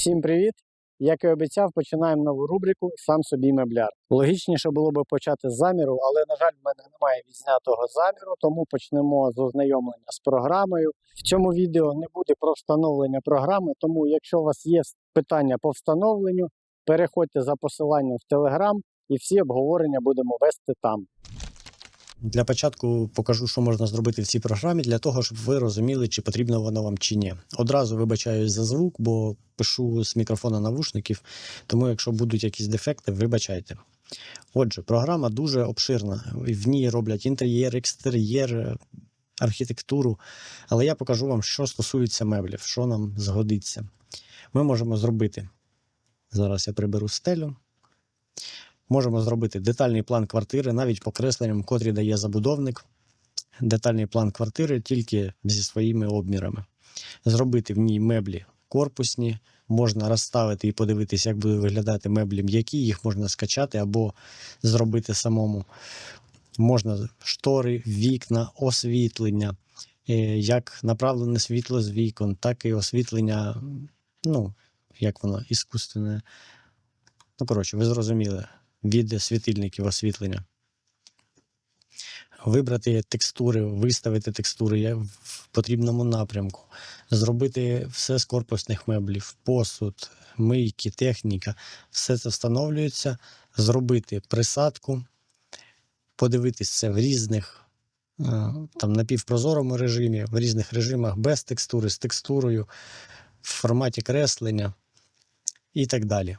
Всім привіт! Як і обіцяв, починаємо нову рубрику Сам собі мебляр. Логічніше було би почати з заміру, але, на жаль, в мене немає відзнятого заміру, тому почнемо з ознайомлення з програмою. В цьому відео не буде про встановлення програми, тому якщо у вас є питання по встановленню, переходьте за посиланням в Telegram і всі обговорення будемо вести там. Для початку покажу, що можна зробити в цій програмі, для того, щоб ви розуміли, чи потрібно воно вам чи ні. Одразу вибачаюсь за звук, бо пишу з мікрофона навушників, тому якщо будуть якісь дефекти, вибачайте. Отже, програма дуже обширна. В ній роблять інтер'єр, екстер'єр, архітектуру. Але я покажу вам, що стосується меблів, що нам згодиться. Ми можемо зробити. Зараз я приберу стелю. Можемо зробити детальний план квартири, навіть покресленням, котрі дає забудовник. Детальний план квартири тільки зі своїми обмірами. Зробити в ній меблі корпусні, можна розставити і подивитися, як буде виглядати меблі м'які, їх можна скачати або зробити самому. Можна штори, вікна, освітлення, е, як направлене світло з вікон, так і освітлення, ну, як воно, іскусственне. Ну, коротше, ви зрозуміли від світильників освітлення. Вибрати текстури, виставити текстури в потрібному напрямку, зробити все з корпусних меблів, посуд, мийки, техніка. Все це встановлюється, зробити присадку, подивитись це в різних е, там, напівпрозорому режимі, в різних режимах без текстури, з текстурою, в форматі креслення і так далі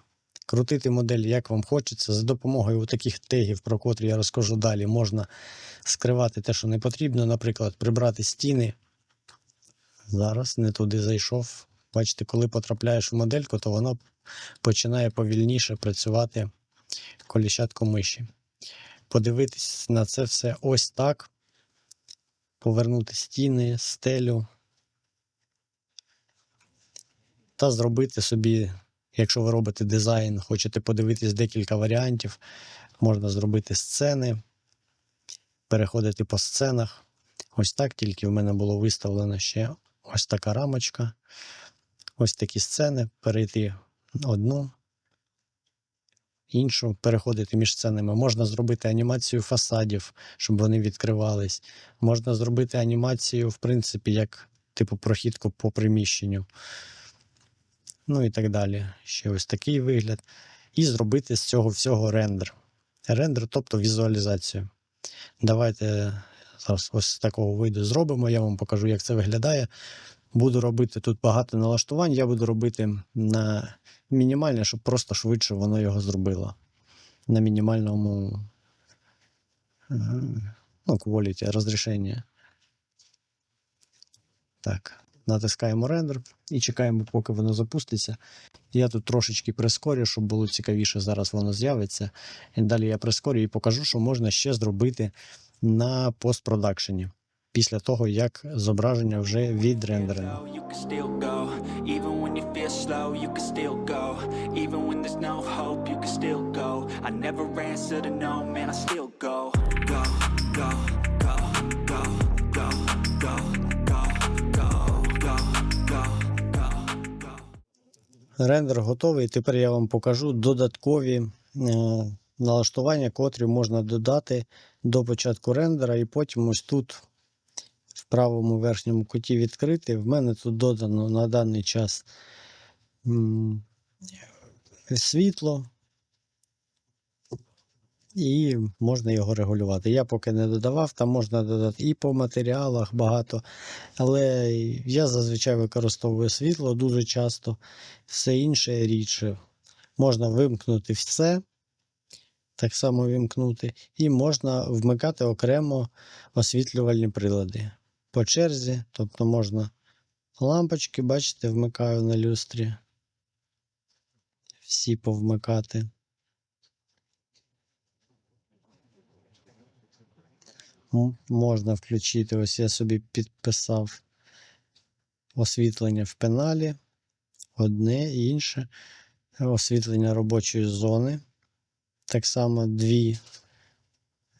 крутити модель, як вам хочеться. За допомогою таких тегів, про котрі я розкажу далі, можна скривати те, що не потрібно. Наприклад, прибрати стіни. Зараз не туди зайшов. Бачите, коли потрапляєш в модельку, то воно починає повільніше працювати коліщатко миші. Подивитись на це все ось так. Повернути стіни, стелю. Та зробити собі Якщо ви робите дизайн, хочете подивитись декілька варіантів, можна зробити сцени, переходити по сценах. Ось так, тільки в мене було виставлено ще ось така рамочка. Ось такі сцени, перейти одну, іншу, переходити між сценами. Можна зробити анімацію фасадів, щоб вони відкривались. Можна зробити анімацію, в принципі, як типу прохідку по приміщенню ну і так далі. Ще ось такий вигляд. І зробити з цього всього рендер. Рендер, тобто візуалізацію. Давайте зараз ось такого виду зробимо. Я вам покажу, як це виглядає. Буду робити тут багато налаштувань, я буду робити на мінімальне, щоб просто швидше воно його зробило. На мінімальному е, ну, quality, розрішення. Так натискаємо рендер і чекаємо, поки воно запуститься. Я тут трошечки прискорю, щоб було цікавіше, зараз воно з'явиться. І далі я прискорю і покажу, що можна ще зробити на постпродакшені. Після того, як зображення вже відрендерене. I Рендер готовий. Тепер я вам покажу додаткові е, налаштування, котрі можна додати до початку рендера, і потім ось тут, в правому верхньому куті відкрити. В мене тут додано на даний час світло. І можна його регулювати. Я поки не додавав, там можна додати і по матеріалах багато. Але я зазвичай використовую світло дуже часто, все інше рідше. Можна вимкнути все, так само вимкнути, і можна вмикати окремо освітлювальні прилади. По черзі, тобто можна лампочки, бачите, вмикаю на люстрі. Всі повмикати. Можна включити, ось я собі підписав освітлення в пеналі, одне інше. Освітлення робочої зони. Так само дві,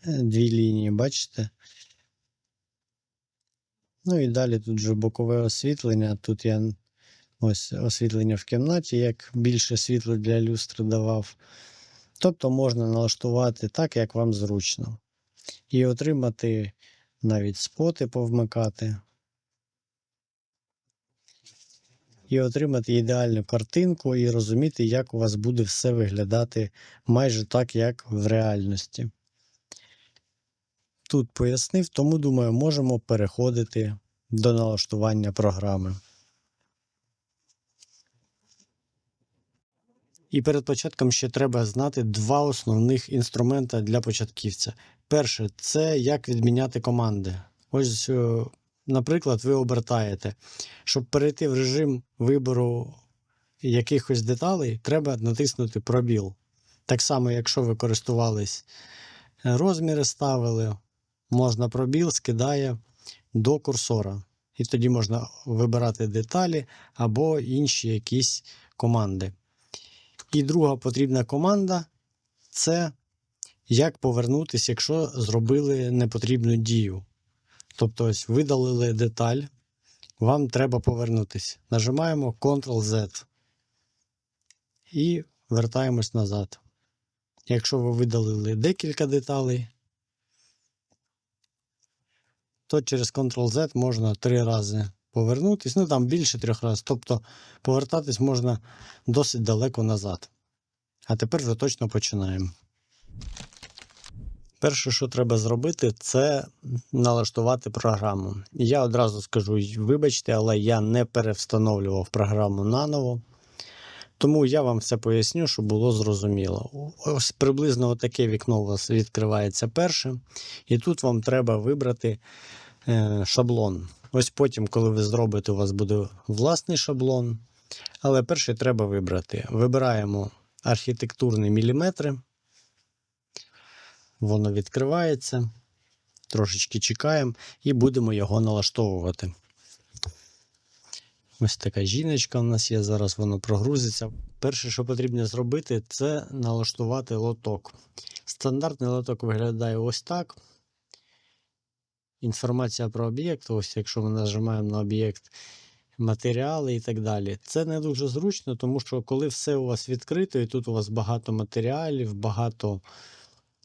дві лінії, бачите? Ну і далі тут вже бокове освітлення. Тут я Ось освітлення в кімнаті, як більше світла для люстри давав. Тобто можна налаштувати так, як вам зручно. І отримати навіть споти повмикати. І отримати ідеальну картинку і розуміти, як у вас буде все виглядати майже так, як в реальності. Тут пояснив, тому думаю, можемо переходити до налаштування програми. І перед початком ще треба знати два основних інструмента для початківця. Перше це як відміняти команди. Ось, е, наприклад, ви обертаєте. Щоб перейти в режим вибору якихось деталей, треба натиснути пробіл. Так само, якщо ви користувались е, розміри ставили, можна пробіл скидає до курсора. І тоді можна вибирати деталі або інші якісь команди. І друга потрібна команда це як повернутися, якщо зробили непотрібну дію. Тобто, ось видалили деталь, вам треба повернутися. Нажимаємо Ctrl-Z і вертаємось назад. Якщо ви видалили декілька деталей, то через Ctrl-Z можна три рази повернутися. Ну там більше трьох разів. Тобто повертатись можна досить далеко назад. А тепер вже точно починаємо. Перше, що треба зробити, це налаштувати програму. Я одразу скажу, вибачте, але я не перевстановлював програму наново. Тому я вам все поясню, щоб було зрозуміло. Ось приблизно таке вікно у вас відкривається перше, і тут вам треба вибрати е, шаблон. Ось потім, коли ви зробите, у вас буде власний шаблон. Але перше треба вибрати. Вибираємо архітектурні міліметри. Воно відкривається. Трошечки чекаємо і будемо його налаштовувати. Ось така жіночка у нас є, зараз воно прогрузиться. Перше, що потрібно зробити, це налаштувати лоток. Стандартний лоток виглядає ось так. Інформація про об'єкт, ось якщо ми нажимаємо на об'єкт, матеріали і так далі. Це не дуже зручно, тому що коли все у вас відкрито, і тут у вас багато матеріалів, багато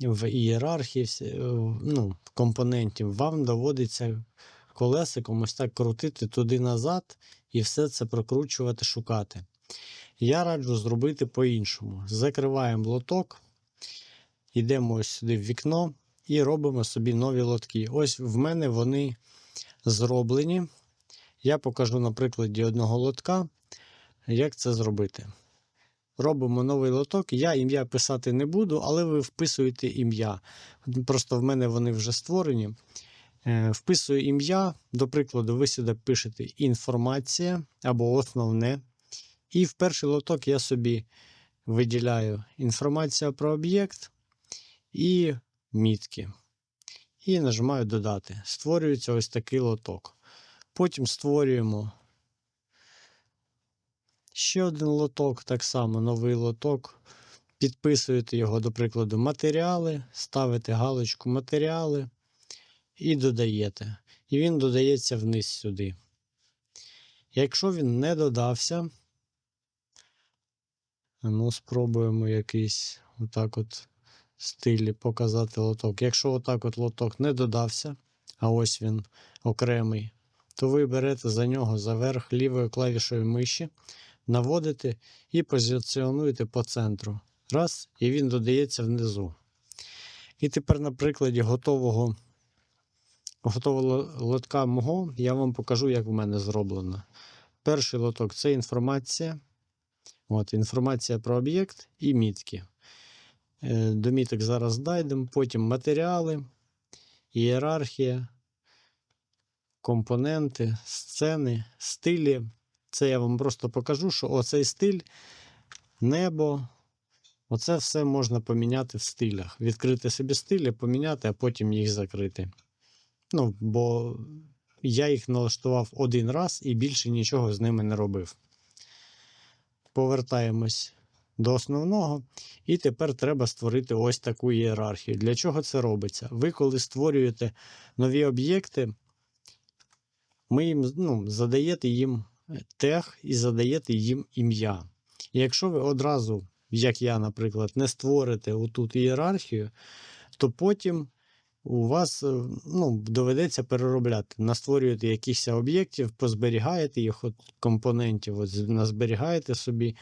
в ієрархії е, ну, компонентів, вам доводиться колесиком ось так крутити туди-назад і все це прокручувати, шукати. Я раджу зробити по-іншому. Закриваємо лоток, йдемо ось сюди в вікно і робимо собі нові лотки. Ось в мене вони зроблені. Я покажу на прикладі одного лотка, як це зробити. Робимо новий лоток. Я ім'я писати не буду, але ви вписуєте ім'я. Просто в мене вони вже створені. Е, Вписую ім'я, до прикладу, ви сюди пишете інформація або основне. І в перший лоток я собі виділяю інформація про об'єкт і мітки. І нажимаю додати. Створюється ось такий лоток. Потім створюємо ще один лоток, так само новий лоток. Підписуєте його, до прикладу, матеріали, ставите галочку матеріали і додаєте. І він додається вниз сюди. Якщо він не додався, ну, спробуємо якийсь отак от стилі показати лоток. Якщо отак от лоток не додався, а ось він окремий, то ви берете за нього за верх лівою клавішою миші, наводите і позиціонуєте по центру. Раз, і він додається внизу. І тепер на прикладі готового, готового лотка мого я вам покажу, як в мене зроблено. Перший лоток це інформація. От, інформація про об'єкт і мітки. Е, До міток зараз дійдемо, потім матеріали, ієрархія, компоненти, сцени, стилі. Це я вам просто покажу, що оцей стиль, небо, оце все можна поміняти в стилях. Відкрити собі стилі, поміняти, а потім їх закрити. Ну, бо я їх налаштував один раз і більше нічого з ними не робив. Повертаємось до основного. І тепер треба створити ось таку ієрархію. Для чого це робиться? Ви, коли створюєте нові об'єкти, ми їм ну, задаєте їм тег і задаєте їм ім'я. І якщо ви одразу, як я, наприклад, не створите отут ієрархію, то потім у вас е, ну, доведеться переробляти. Настворюєте якихось об'єктів, позберігаєте їх от компонентів, от назберігаєте собі,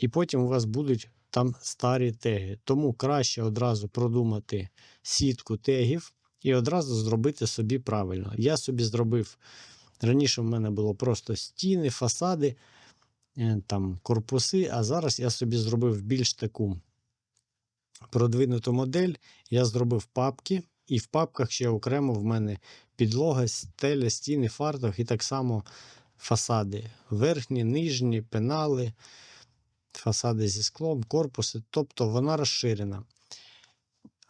і потім у вас будуть там старі теги. Тому краще одразу продумати сітку тегів і одразу зробити собі правильно. Я собі зробив. Раніше в мене було просто стіни, фасади, е, там корпуси, а зараз я собі зробив більш таку продвинуту модель. Я зробив папки, і в папках ще окремо в мене підлога, стеля, стіни, фартух і так само фасади. Верхні, нижні, пенали, фасади зі склом, корпуси. Тобто вона розширена.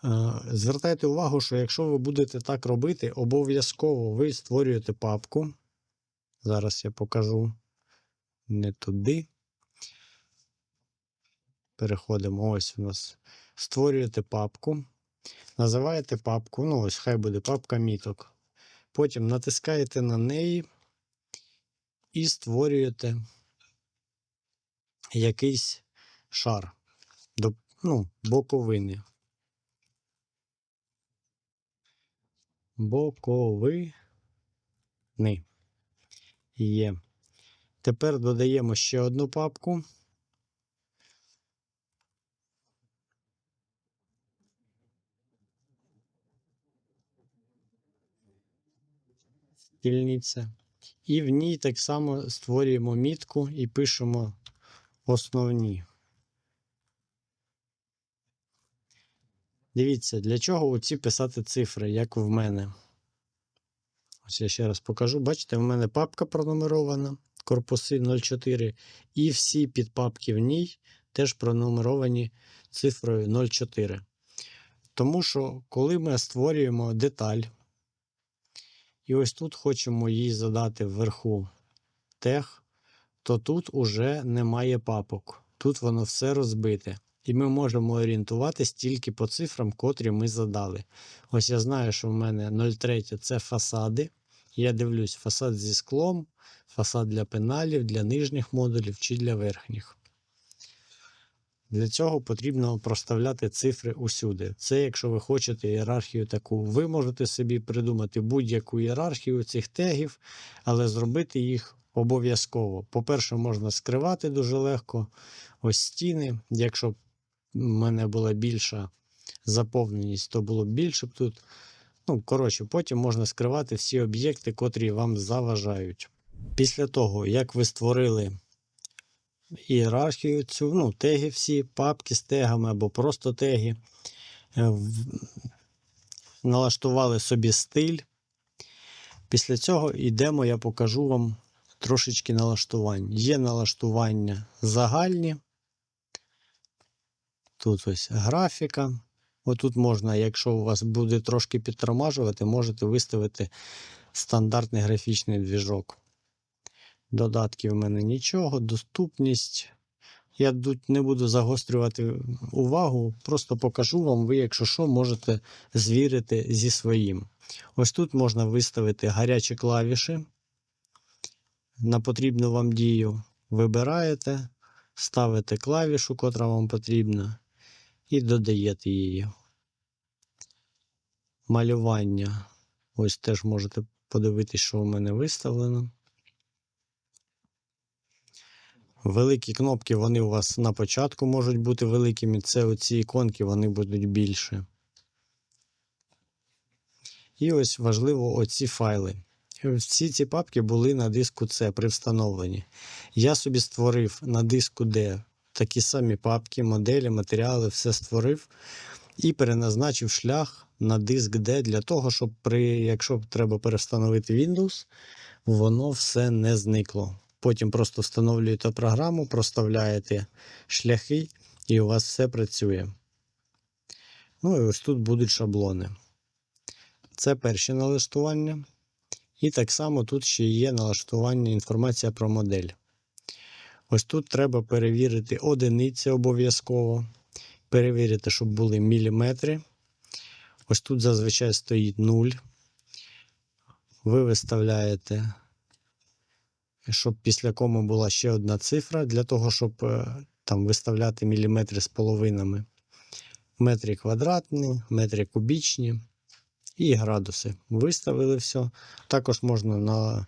Е, Звертайте увагу, що якщо ви будете так робити, обов'язково ви створюєте папку. Зараз я покажу не туди. Переходимо. Ось у нас. Створюєте папку. Називаєте папку. Ну, ось хай буде папка міток. Потім натискаєте на неї і створюєте якийсь шар. Ну, боковини. Боковини. Є. Тепер додаємо ще одну папку. Стільниця. І в ній так само створюємо мітку і пишемо основні. Дивіться, для чого оці писати цифри, як в мене. Ось я ще раз покажу. Бачите, в мене папка пронумерована, корпуси 04, і всі підпапки в ній теж пронумеровані цифрою 04. Тому що, коли ми створюємо деталь, і ось тут хочемо їй задати вверху тег, то тут уже немає папок. Тут воно все розбите. І ми можемо орієнтуватись тільки по цифрам, котрі ми задали. Ось я знаю, що в мене 03 це фасади. Я дивлюсь фасад зі склом, фасад для пеналів, для нижніх модулів чи для верхніх. Для цього потрібно проставляти цифри усюди. Це якщо ви хочете ієрархію таку. Ви можете собі придумати будь-яку ієрархію цих тегів, але зробити їх обов'язково. По-перше, можна скривати дуже легко. Ось стіни. Якщо в мене була більша заповненість, то було більше б тут. Ну, коротше, потім можна скривати всі об'єкти, котрі вам заважають. Після того, як ви створили ієрархію, цю, ну, теги всі, папки з тегами або просто теги, е, налаштували собі стиль. Після цього йдемо, я покажу вам трошечки налаштувань. Є налаштування загальні. Тут ось графіка. Отут можна, якщо у вас буде трошки підтормажувати, можете виставити стандартний графічний двіжок. Додатків в мене нічого, доступність. Я тут не буду загострювати увагу, просто покажу вам, ви, якщо що, можете звірити зі своїм. Ось тут можна виставити гарячі клавіші на потрібну вам дію. Вибираєте, ставите клавішу, котра вам потрібна, і додаєте її. Малювання. Ось теж можете подивитися, що у мене виставлено. Великі кнопки, вони у вас на початку можуть бути великими. Це оці іконки, вони будуть більше. І ось важливо оці файли. Всі ці папки були на диску C при встановленні. Я собі створив на диску D такі самі папки, моделі, матеріали, все створив і переназначив шлях на диск D для того, щоб при, якщо треба перестановити Windows, воно все не зникло. Потім просто встановлюєте програму, проставляєте шляхи, і у вас все працює. Ну і ось тут будуть шаблони. Це перші налаштування. І так само тут ще є налаштування інформація про модель. Ось тут треба перевірити одиниці обов'язково. Перевірити, щоб були міліметри. Ось тут зазвичай стоїть 0. Ви виставляєте щоб після коми була ще одна цифра для того, щоб е, там виставляти міліметри з половинами. Метри квадратні, метри кубічні і градуси. Виставили все. Також можна на,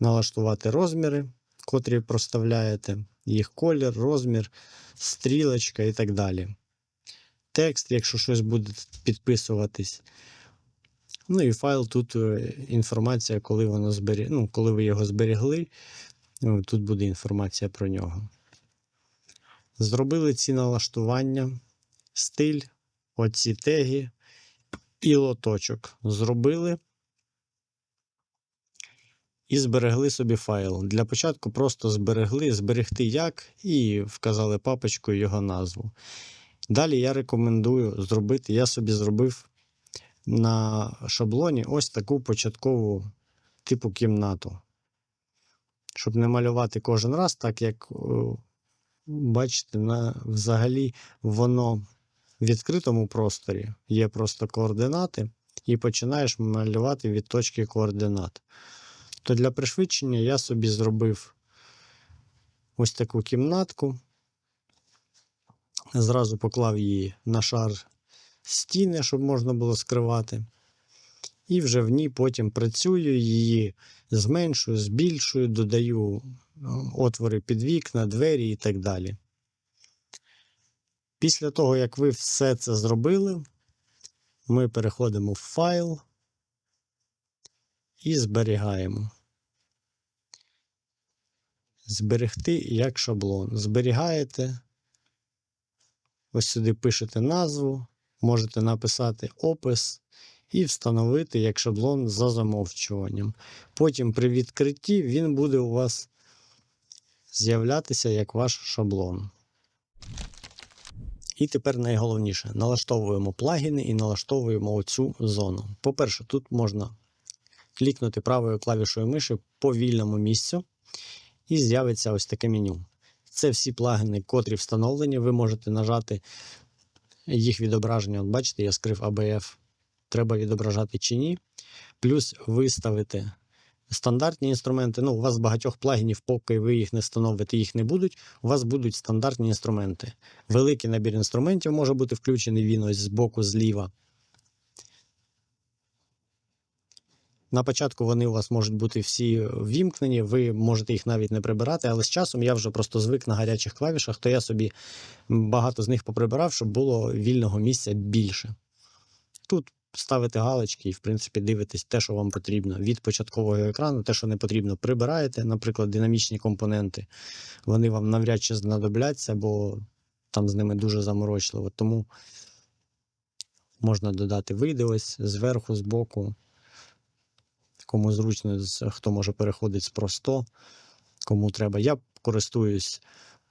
налаштувати розміри, котрі проставляєте, їх колір, розмір, стрілочка і так далі. Текст, якщо щось буде підписуватись. Ну і файл тут е, інформація, коли воно збері... ну, коли ви його зберегли. ну, Тут буде інформація про нього. Зробили ці налаштування, стиль, оці теги і лоточок. Зробили і зберегли собі файл. Для початку просто зберегли, зберегти як, і вказали папочкою його назву. Далі я рекомендую зробити, я собі зробив на шаблоні ось таку початкову типу кімнату. Щоб не малювати кожен раз, так як бачите, на, взагалі воно в відкритому просторі є просто координати, і починаєш малювати від точки координат. То для пришвидшення я собі зробив ось таку кімнатку. Зразу поклав її на шар стіни, щоб можна було скривати. І вже в ній потім працюю, її зменшую, збільшую, додаю е, отвори під вікна, двері і так далі. Після того, як ви все це зробили, ми переходимо в файл і зберігаємо. Зберегти як шаблон. Зберігаєте. Ось сюди пишете назву, можете написати опис і встановити як шаблон за замовчуванням. Потім при відкритті він буде у вас з'являтися як ваш шаблон. І тепер найголовніше: налаштовуємо плагіни і налаштовуємо оцю зону. По-перше, тут можна клікнути правою клавішою миші по вільному місцю, і з'явиться ось таке меню. Це всі плагіни, котрі встановлені. Ви можете нажати їх відображення. От бачите, я скрив ABF. Треба відображати чи ні. Плюс виставити стандартні інструменти. Ну, у вас багатьох плагінів, поки ви їх не встановите, їх не будуть. У вас будуть стандартні інструменти. Великий набір інструментів може бути включений він ось збоку зліва. На початку вони у вас можуть бути всі ввімкнені, ви можете їх навіть не прибирати, але з часом я вже просто звик на гарячих клавішах, то я собі багато з них поприбирав, щоб було вільного місця більше. Тут ставите галочки і, в принципі, дивитесь те, що вам потрібно. Від початкового екрану, те, що не потрібно, прибираєте, наприклад, динамічні компоненти. Вони вам навряд чи знадобляться, бо там з ними дуже заморочливо. Тому можна додати види ось зверху, збоку. Кому зручно, хто може переходити з просто, кому треба. Я користуюсь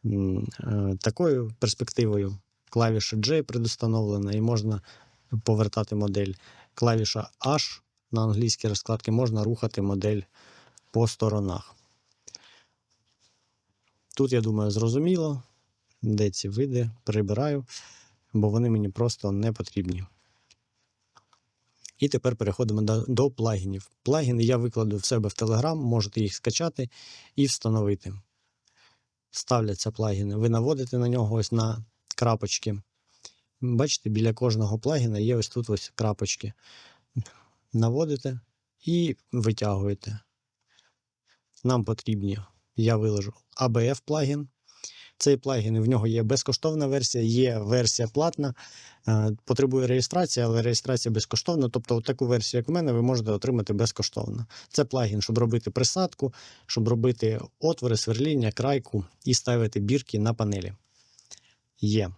е, такою перспективою. Клавіша J предустановлена, і можна повертати модель. Клавіша H на англійській розкладці можна рухати модель по сторонах. Тут, я думаю, зрозуміло, де ці види прибираю, бо вони мені просто не потрібні. І тепер переходимо до, плагінів. Плагіни я викладу в себе в Telegram, можете їх скачати і встановити. Ставляться плагіни. Ви наводите на нього ось на крапочки. Бачите, біля кожного плагіна є ось тут ось крапочки. Наводите і витягуєте. Нам потрібні, я виложу ABF плагін. Цей плагін, в нього є безкоштовна версія, є версія платна. Е, Потребує реєстрації, але реєстрація безкоштовна. Тобто, таку версію, як в мене, ви можете отримати безкоштовно. Це плагін, щоб робити присадку, щоб робити отвори, сверління, крайку і ставити бірки на панелі. Є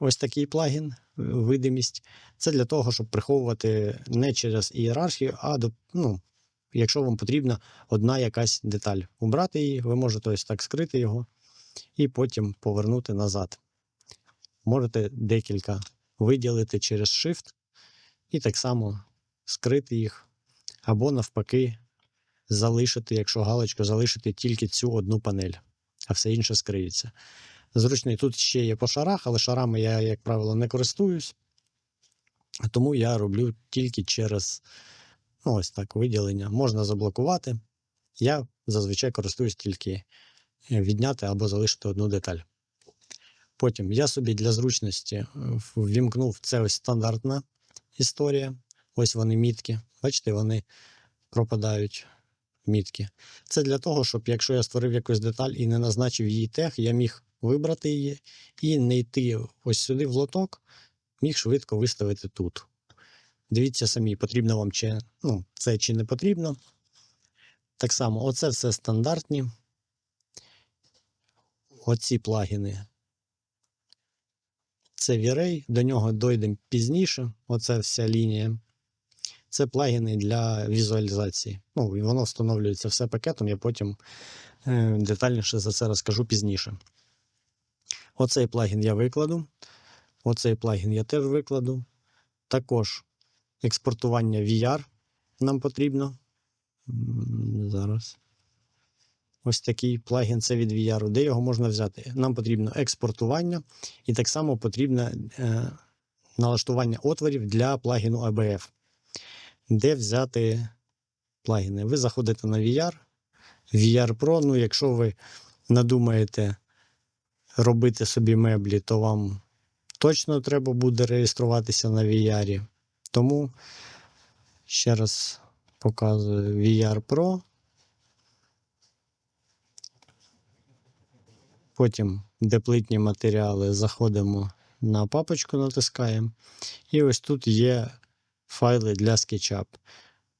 ось такий плагін, е, видимість. Це для того, щоб приховувати не через ієрархію, а до, ну, якщо вам потрібна одна якась деталь. Убрати її, ви можете ось так скрити його і потім повернути назад. Можете декілька виділити через Shift і так само скрити їх, або навпаки, залишити, якщо галочку, залишити тільки цю одну панель, а все інше скриється. Зручний тут ще є по шарах, але шарами я, як правило, не користуюсь, тому я роблю тільки через ну, ось так виділення. Можна заблокувати. Я зазвичай користуюсь тільки відняти або залишити одну деталь. Потім я собі для зручності е, ввімкнув це ось стандартна історія. Ось вони мітки. Бачите, вони пропадають мітки. Це для того, щоб якщо я створив якусь деталь і не назначив її тег, я міг вибрати її і не йти ось сюди в лоток, міг швидко виставити тут. Дивіться самі, потрібно вам чи ну, це чи не потрібно. Так само, оце все стандартні. Оці плагіни. Це V-Ray, до нього дойдемо пізніше. Оце вся лінія. Це плагіни для візуалізації. Ну, і воно встановлюється все пакетом, я потім е, детальніше за це розкажу пізніше. Оцей плагін я викладу. Оцей плагін я теж викладу. Також експортування VR нам потрібно. Зараз. Ось такий плагін це від VR. Де його можна взяти? Нам потрібно експортування, і так само потрібно е, налаштування отворів для плагіну ABF. Де взяти плагіни? Ви заходите на VR, VR Pro. Ну, якщо ви надумаєте робити собі меблі, то вам точно треба буде реєструватися на VR. Тому ще раз показую VR Pro. Потім, де плитні матеріали, заходимо на папочку, натискаємо. І ось тут є файли для SketchUp.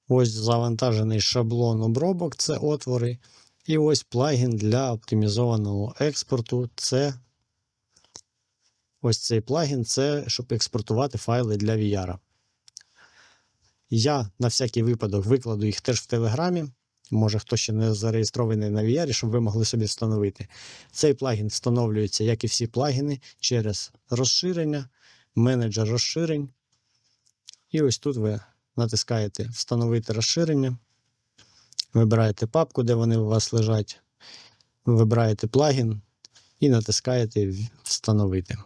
Ось завантажений шаблон обробок це отвори. І ось плагін для оптимізованого експорту. Це ось цей плагін це щоб експортувати файли для VR. Я на всякий випадок викладу їх теж в Телеграмі. Може, хто ще не зареєстрований на VR, щоб ви могли собі встановити. Цей плагін встановлюється, як і всі плагіни, через розширення, менеджер розширень. І ось тут ви натискаєте Встановити розширення. Вибираєте папку, де вони у вас лежать. Вибираєте плагін і натискаєте Встановити.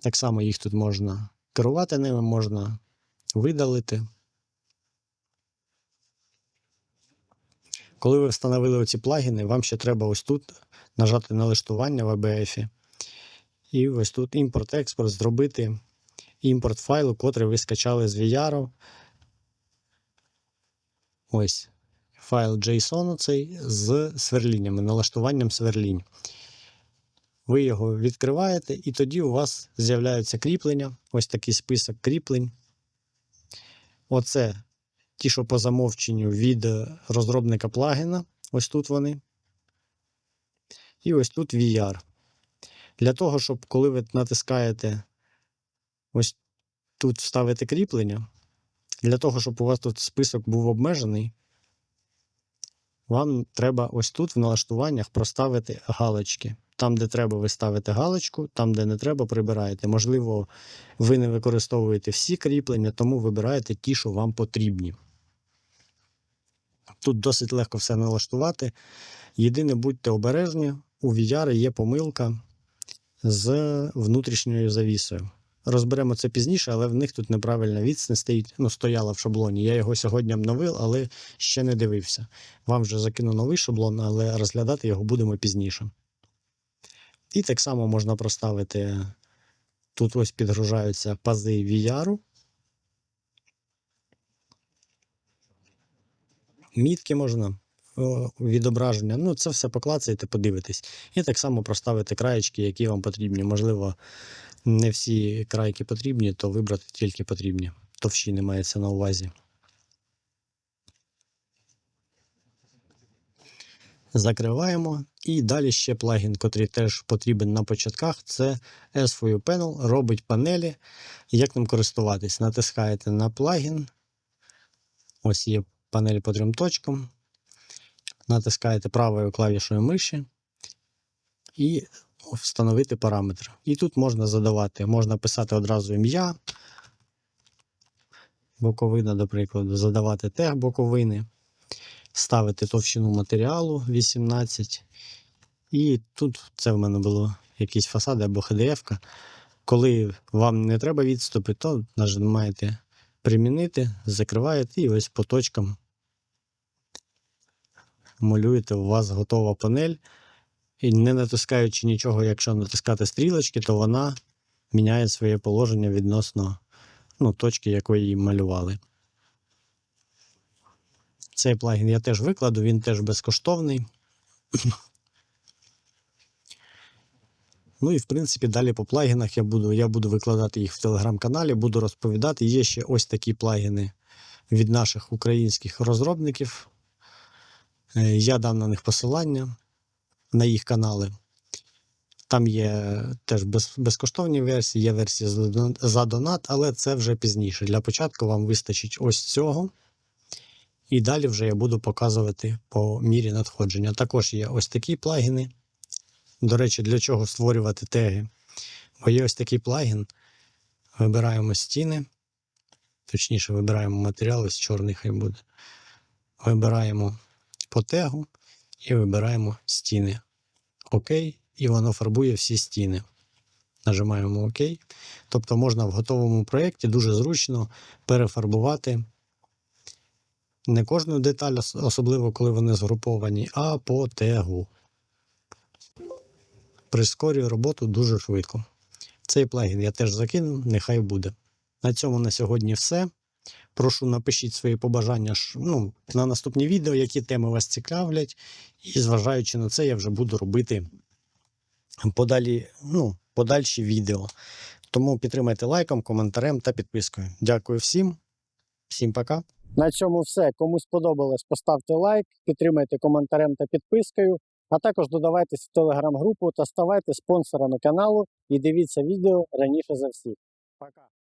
Так само їх тут можна керувати ними, можна видалити. Коли ви встановили оці плагіни, вам ще треба ось тут нажати налаштування в ABF. І ось тут імпорт-експорт зробити імпорт файлу, котрий ви скачали з VR. Ось файл JSON цей з сверліннями, налаштуванням сверлінь. Ви його відкриваєте, і тоді у вас з'являються кріплення. Ось такий список кріплень. Оце ті, що по замовченню від е, розробника плагіна. Ось тут вони. І ось тут VR. Для того, щоб коли ви натискаєте ось тут вставити кріплення, для того, щоб у вас тут список був обмежений, вам треба ось тут в налаштуваннях проставити галочки. Там, де треба, ви ставите галочку, там, де не треба, прибираєте. Можливо, ви не використовуєте всі кріплення, тому вибираєте ті, що вам потрібні. Тут досить легко все налаштувати. Єдине, будьте обережні, у VR є помилка з внутрішньою завісою. Розберемо це пізніше, але в них тут неправильна відстань стоїть, ну, стояла в шаблоні. Я його сьогодні обновив, але ще не дивився. Вам вже закину новий шаблон, але розглядати його будемо пізніше. І так само можна проставити. Тут ось підгружаються пази VR. Мітки можна відображення. Ну, це все поклацаєте, подивитесь. І так само проставити краєчки, які вам потрібні. Можливо, не всі крайки потрібні, то вибрати тільки потрібні. Товщини мається на увазі. Закриваємо. І далі ще плагін, котрий теж потрібен на початках, це S4U Panel, робить панелі. Як ним користуватись? Натискаєте на плагін. Ось є панель по трьом точкам. Натискаєте правою клавішою миші і встановити параметр. І тут можна задавати, можна писати одразу ім'я боковина, до прикладу, задавати тег боковини, ставити товщину матеріалу 18. І тут це в мене було якісь фасади або HDF. -ка. Коли вам не треба відступи, то нажимаєте примінити, закриваєте і ось по точкам малюєте. У вас готова панель. І не натискаючи нічого, якщо натискати стрілочки, то вона міняє своє положення відносно ну, точки, якої її малювали. Цей плагін я теж викладу, він теж безкоштовний. Ну і в принципі далі по плагінах я буду, я буду викладати їх в телеграм-каналі, буду розповідати. Є ще ось такі плагіни від наших українських розробників. Е, Я дам на них посилання на їх канали. Там є теж без, безкоштовні версії, є версія за донат, але це вже пізніше. Для початку вам вистачить ось цього. І далі вже я буду показувати по мірі надходження. Також є ось такі плагіни. До речі, для чого створювати теги? Бо є ось такий плагін. Вибираємо стіни. Точніше, вибираємо матеріал, ось чорний хай буде. Вибираємо по тегу і вибираємо стіни. ОК, і воно фарбує всі стіни. Нажимаємо ОК. Тобто можна в готовому проєкті дуже зручно перефарбувати не кожну деталь, особливо коли вони згруповані, а по тегу. Прискорює роботу дуже швидко. Цей плагін я теж закину, нехай буде. На цьому на сьогодні все. Прошу напишіть свої побажання ну, на наступні відео, які теми вас цікавлять. І зважаючи на це, я вже буду робити подалі, ну, подальші відео. Тому підтримайте лайком, коментарем та підпискою. Дякую всім. Всім пока. На цьому все. Кому сподобалось, поставте лайк, підтримайте коментарем та підпискою, а також додавайтесь в телеграм-групу та ставайте спонсорами каналу і дивіться відео раніше за всіх. Пока!